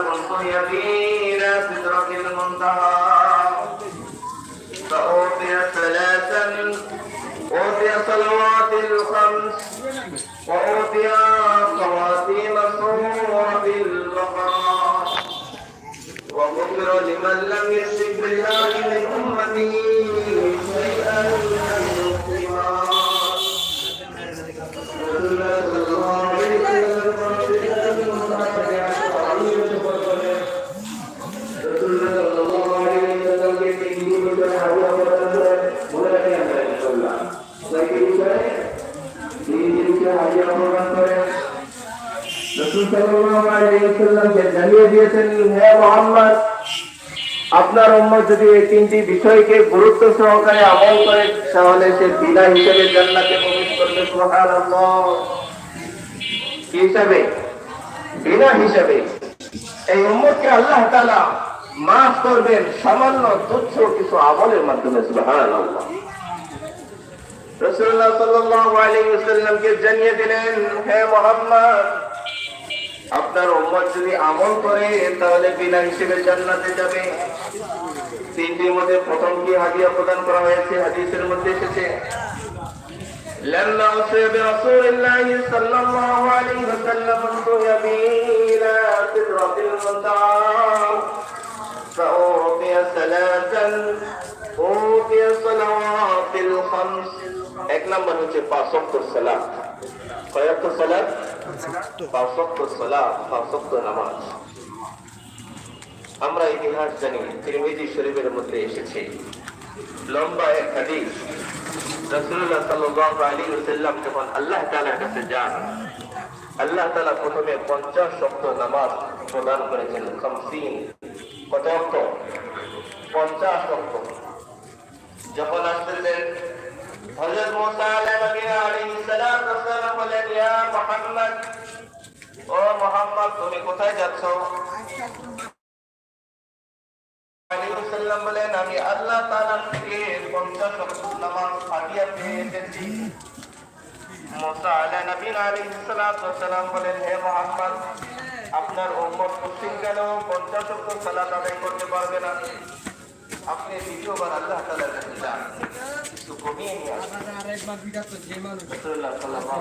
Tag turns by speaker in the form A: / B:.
A: وسلم انطي بنا سدرة المنتهى. فأوتي ثلاثا أوتي صلوات الخمس وأوتي خواتيم سورة البقرة وغفر لمن لم يشرك بالله من أمته شيئا. আপনার উম্মত যদি এই তিনটি বিষয়কে গুরুত্ব সহকারে আমল করে, তাহলে সে বিনা হিসেবে জান্নাতে প্রবেশ করবে হিসাবে? বিনা হিসাবে। এই উম্মতকে আল্লাহ তাআলা মাফ করবেন, সামান্য তুচ্ছ কিছু আমলের মাধ্যমে, সুবহানাল্লাহ। রাসূলুল্লাহ সাল্লাল্লাহু আলাইহি ওয়াসাল্লামকে জানিয়ে দিলেন, হে মুহাম্মদ আপনার উম্মত যদি আমল করে তাহলে বিনা হিসেবে জান্নাতে যাবে তিনটির মধ্যে প্রথম কি হাদিয়া প্রদান করা হয়েছে হাদিসের মধ্যে এসেছে لما أصيب برسول الله صلى الله عليه وسلم انتهي به إلى سدرة المنتهى فأوتي ثلاثا أوتي صلوات الخمس এক নম্বর হচ্ছে পাঁচ ওয়াক্তের সালাত কয় ওয়াক্তের সালাত আমরা ইতিহাস জানি, তিরমিজি শরীফের মধ্যে এসেছে। লম্বা এক যখন আল্লাহ তাআলার কাছে যান, আল্লাহ তাআলা প্রথমে 50 ওয়াক্ত নামাজ প্রদান করেছেন 50 কত ওয়াক্ত। 50 ওয়াক্ত যখন আসতেছেন ইয়া মুহাম্মদ। ও মুহাম্মদ তুমি কোথায় যাচ্ছ? বলেন আমি আল্লাহ তাআলার থেকে 50 নামাজ হাদিয়া পেয়ে এসেছি। মুসা আলাইহিস নবী আলাইহিস সালাতু বলেন হে মুহাম্মদ আপনার উম্মত 50 ওয়াক্ত সালাত আদায় করতে পারবে না? আপনি দ্বিতীয়বার আল্লাহ তাআলার কাছে যান। কিছু কমিয়ে নিয়ে আসুন। রাসূলুল্লাহ সাল্লাল্লাহু